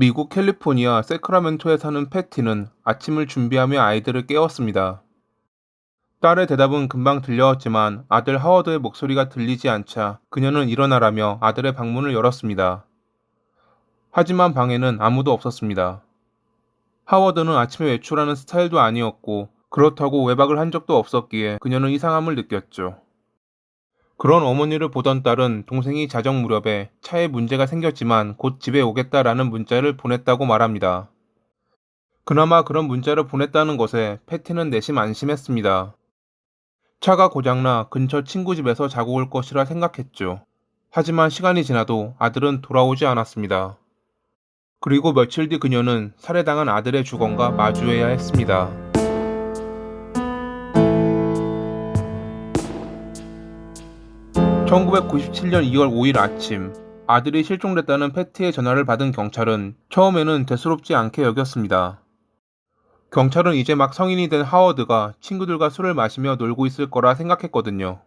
미국 캘리포니아 세크라멘토에 사는 패티는 아침을 준비하며 아이들을 깨웠습니다. 딸의 대답은 금방 들려왔지만 아들 하워드의 목소리가 들리지 않자 그녀는 일어나라며 아들의 방문을 열었습니다. 하지만 방에는 아무도 없었습니다. 하워드는 아침에 외출하는 스타일도 아니었고 그렇다고 외박을 한 적도 없었기에 그녀는 이상함을 느꼈죠. 그런 어머니를 보던 딸은 동생이 자정 무렵에 차에 문제가 생겼지만 곧 집에 오겠다라는 문자를 보냈다고 말합니다. 그나마 그런 문자를 보냈다는 것에 패티는 내심 안심했습니다. 차가 고장나 근처 친구 집에서 자고 올 것이라 생각했죠. 하지만 시간이 지나도 아들은 돌아오지 않았습니다. 그리고 며칠 뒤 그녀는 살해당한 아들의 주검과 마주해야 했습니다. (1997년 2월 5일) 아침 아들이 실종됐다는 패티의 전화를 받은 경찰은 처음에는 대수롭지 않게 여겼습니다. 경찰은 이제 막 성인이 된 하워드가 친구들과 술을 마시며 놀고 있을 거라 생각했거든요.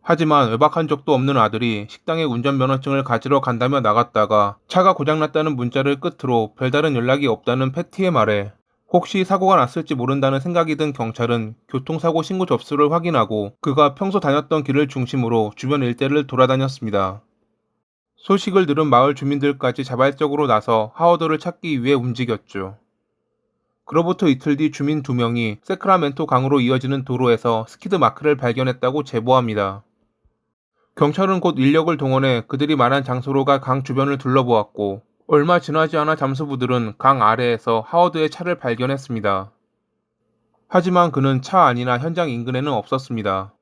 하지만 외박한 적도 없는 아들이 식당에 운전면허증을 가지러 간다며 나갔다가 차가 고장났다는 문자를 끝으로 별다른 연락이 없다는 패티의 말에 혹시 사고가 났을지 모른다는 생각이 든 경찰은 교통사고 신고 접수를 확인하고 그가 평소 다녔던 길을 중심으로 주변 일대를 돌아다녔습니다. 소식을 들은 마을 주민들까지 자발적으로 나서 하워드를 찾기 위해 움직였죠. 그로부터 이틀 뒤 주민 두 명이 세크라멘토 강으로 이어지는 도로에서 스키드 마크를 발견했다고 제보합니다. 경찰은 곧 인력을 동원해 그들이 말한 장소로 가 강 주변을 둘러보았고 얼마 지나지 않아 잠수부들은 강 아래에서 하워드의 차를 발견했습니다. 하지만 그는 차 안이나 현장 인근에는 없었습니다.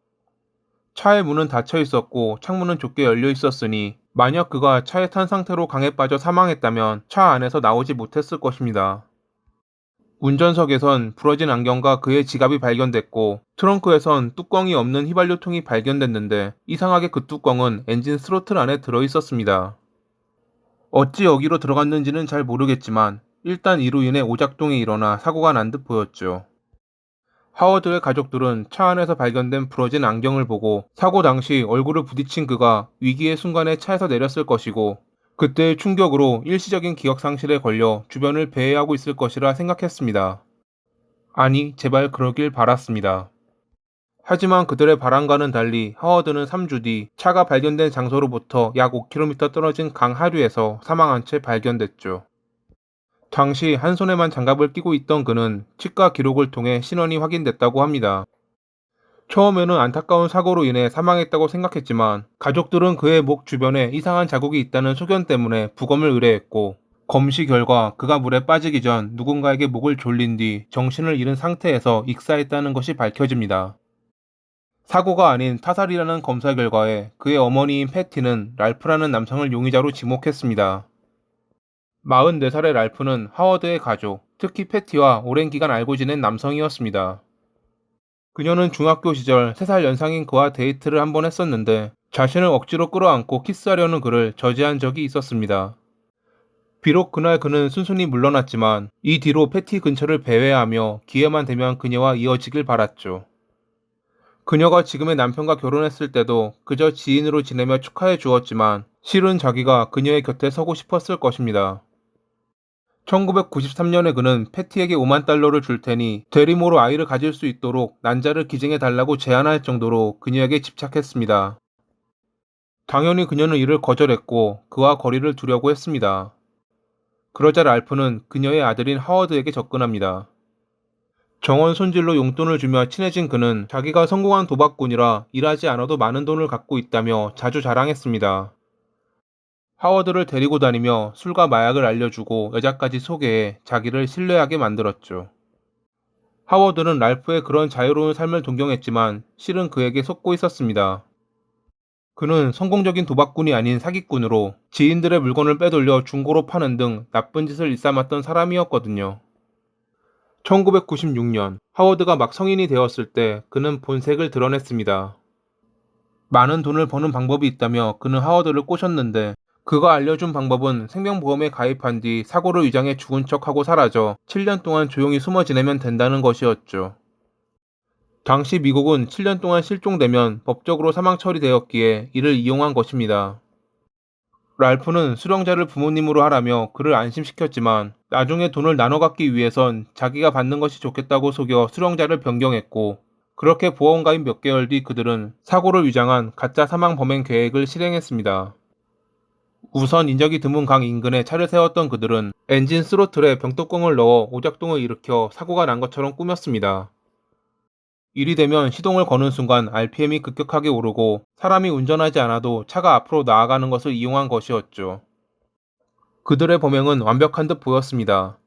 차의 문은 닫혀 있었고 창문은 좁게 열려 있었으니 만약 그가 차에 탄 상태로 강에 빠져 사망했다면 차 안에서 나오지 못했을 것입니다. 운전석에선 부러진 안경과 그의 지갑이 발견됐고 트렁크에선 뚜껑이 없는 휘발유통이 발견됐는데 이상하게 그 뚜껑은 엔진 스로틀 안에 들어 있었습니다. 어찌 여기로 들어갔는지는 잘 모르겠지만 일단 이로 인해 오작동이 일어나 사고가 난 듯 보였죠. 하워드의 가족들은 차 안에서 발견된 부러진 안경을 보고 사고 당시 얼굴을 부딪힌 그가 위기의 순간에 차에서 내렸을 것이고 그때의 충격으로 일시적인 기억 상실에 걸려 주변을 배회하고 있을 것이라 생각했습니다. 아니, 제발 그러길 바랐습니다. 하지만 그들의 바람과는 달리 하워드는 3주 뒤 차가 발견된 장소로부터 약 5km 떨어진 강 하류에서 사망한 채 발견됐죠. 당시 한 손에만 장갑을 끼고 있던 그는 치과 기록을 통해 신원이 확인됐다고 합니다. 처음에는 안타까운 사고로 인해 사망했다고 생각했지만 가족들은 그의 목 주변에 이상한 자국이 있다는 소견 때문에 부검을 의뢰했고 검시 결과 그가 물에 빠지기 전 누군가에게 목을 졸린 뒤 정신을 잃은 상태에서 익사했다는 것이 밝혀집니다. 사고가 아닌 타살이라는 검사 결과에 그의 어머니인 패티는 랄프라는 남성을 용의자로 지목했습니다. 44살의 랄프는 하워드의 가족, 특히 패티와 오랜 기간 알고 지낸 남성이었습니다. 그녀는 중학교 시절 3살 연상인 그와 데이트를 한 번 했었는데 자신을 억지로 끌어안고 키스하려는 그를 저지한 적이 있었습니다. 비록 그날 그는 순순히 물러났지만 이 뒤로 패티 근처를 배회하며 기회만 되면 그녀와 이어지길 바랐죠. 그녀가 지금의 남편과 결혼했을 때도 그저 지인으로 지내며 축하해 주었지만 실은 자기가 그녀의 곁에 서고 싶었을 것입니다. 1993년에 그는 패티에게 5만 달러를 줄 테니 대리모로 아이를 가질 수 있도록 난자를 기증해 달라고 제안할 정도로 그녀에게 집착했습니다. 당연히 그녀는 이를 거절했고 그와 거리를 두려고 했습니다. 그러자 랄프는 그녀의 아들인 하워드에게 접근합니다. 정원 손질로 용돈을 주며 친해진 그는 자기가 성공한 도박꾼이라 일하지 않아도 많은 돈을 갖고 있다며 자주 자랑했습니다. 하워드를 데리고 다니며 술과 마약을 알려주고 여자까지 소개해 자기를 신뢰하게 만들었죠. 하워드는 랄프의 그런 자유로운 삶을 동경했지만 실은 그에게 속고 있었습니다. 그는 성공적인 도박꾼이 아닌 사기꾼으로 지인들의 물건을 빼돌려 중고로 파는 등 나쁜 짓을 일삼았던 사람이었거든요. 1996년 하워드가 막 성인이 되었을 때 그는 본색을 드러냈습니다. 많은 돈을 버는 방법이 있다며 그는 하워드를 꼬셨는데 그가 알려준 방법은 생명보험에 가입한 뒤 사고를 위장해 죽은 척하고 사라져 7년 동안 조용히 숨어 지내면 된다는 것이었죠. 당시 미국은 7년 동안 실종되면 법적으로 사망 처리되었기에 이를 이용한 것입니다. 랄프는 수령자를 부모님으로 하라며 그를 안심시켰지만 나중에 돈을 나눠 갖기 위해선 자기가 받는 것이 좋겠다고 속여 수령자를 변경했고 그렇게 보험 가입 몇 개월 뒤 그들은 사고를 위장한 가짜 사망 범행 계획을 실행했습니다. 우선 인적이 드문 강 인근에 차를 세웠던 그들은 엔진 스로틀에 병뚜껑을 넣어 오작동을 일으켜 사고가 난 것처럼 꾸몄습니다. 일이 되면 시동을 거는 순간 RPM이 급격하게 오르고 사람이 운전하지 않아도 차가 앞으로 나아가는 것을 이용한 것이었죠. 그들의 범행은 완벽한 듯 보였습니다.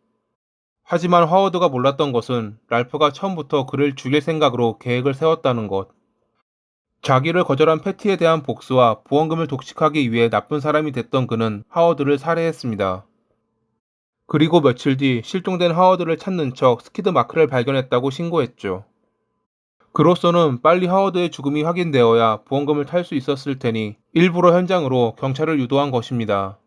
하지만 하워드가 몰랐던 것은 랄프가 처음부터 그를 죽일 생각으로 계획을 세웠다는 것. 자기를 거절한 패티에 대한 복수와 보험금을 독식하기 위해 나쁜 사람이 됐던 그는 하워드를 살해했습니다. 그리고 며칠 뒤 실종된 하워드를 찾는 척 스키드 마크를 발견했다고 신고했죠. 그로서는 빨리 하워드의 죽음이 확인되어야 보험금을 탈 수 있었을 테니 일부러 현장으로 경찰을 유도한 것입니다.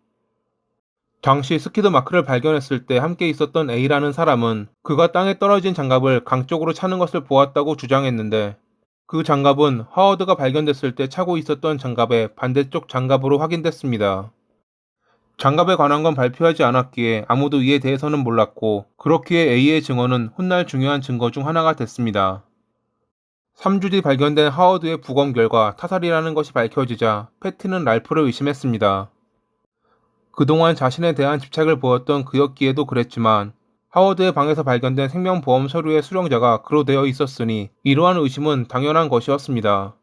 당시 스키드 마크를 발견했을 때 함께 있었던 A라는 사람은 그가 땅에 떨어진 장갑을 강 쪽으로 차는 것을 보았다고 주장했는데 그 장갑은 하워드가 발견됐을 때 차고 있었던 장갑의 반대쪽 장갑으로 확인됐습니다. 장갑에 관한 건 발표하지 않았기에 아무도 이에 대해서는 몰랐고 그렇기에 A의 증언은 훗날 중요한 증거 중 하나가 됐습니다. 3주 뒤 발견된 하워드의 부검 결과 타살이라는 것이 밝혀지자 패티는 랄프를 의심했습니다. 그동안 자신에 대한 집착을 보였던 그였기에도 그랬지만 하워드의 방에서 발견된 생명보험 서류의 수령자가 그로 되어 있었으니 이러한 의심은 당연한 것이었습니다.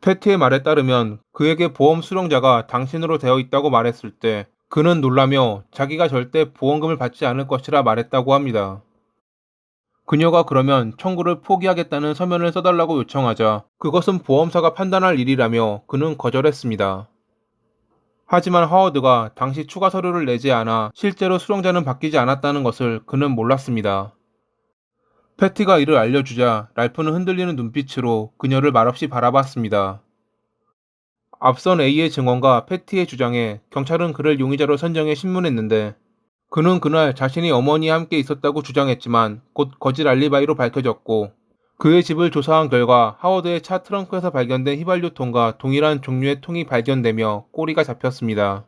패티의 말에 따르면 그에게 보험 수령자가 당신으로 되어 있다고 말했을 때 그는 놀라며 자기가 절대 보험금을 받지 않을 것이라 말했다고 합니다. 그녀가 그러면 청구를 포기하겠다는 서면을 써달라고 요청하자 그것은 보험사가 판단할 일이라며 그는 거절했습니다. 하지만 하워드가 당시 추가 서류를 내지 않아 실제로 수령자는 바뀌지 않았다는 것을 그는 몰랐습니다. 패티가 이를 알려주자 랄프는 흔들리는 눈빛으로 그녀를 말없이 바라봤습니다. 앞선 A의 증언과 패티의 주장에 경찰은 그를 용의자로 선정해 신문했는데 그는 그날 자신이 어머니와 함께 있었다고 주장했지만 곧 거짓 알리바이로 밝혀졌고 그의 집을 조사한 결과 하워드의 차 트렁크에서 발견된 휘발유통과 동일한 종류의 통이 발견되며 꼬리가 잡혔습니다.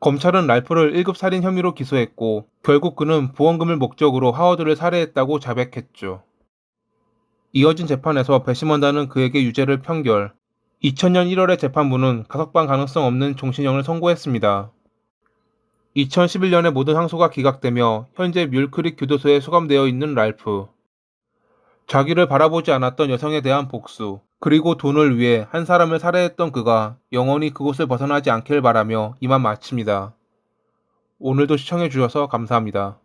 검찰은 랄프를 1급 살인 혐의로 기소했고 결국 그는 보험금을 목적으로 하워드를 살해했다고 자백했죠. 이어진 재판에서 배심원단은 그에게 유죄를 판결. 2000년 1월에 재판부는 가석방 가능성 없는 종신형을 선고했습니다. 2011년에 모든 항소가 기각되며 현재 뮬크릭 교도소에 수감되어 있는 랄프. 자기를 바라보지 않았던 여성에 대한 복수, 그리고 돈을 위해 한 사람을 살해했던 그가 영원히 그곳을 벗어나지 않길 바라며 이만 마칩니다. 오늘도 시청해주셔서 감사합니다.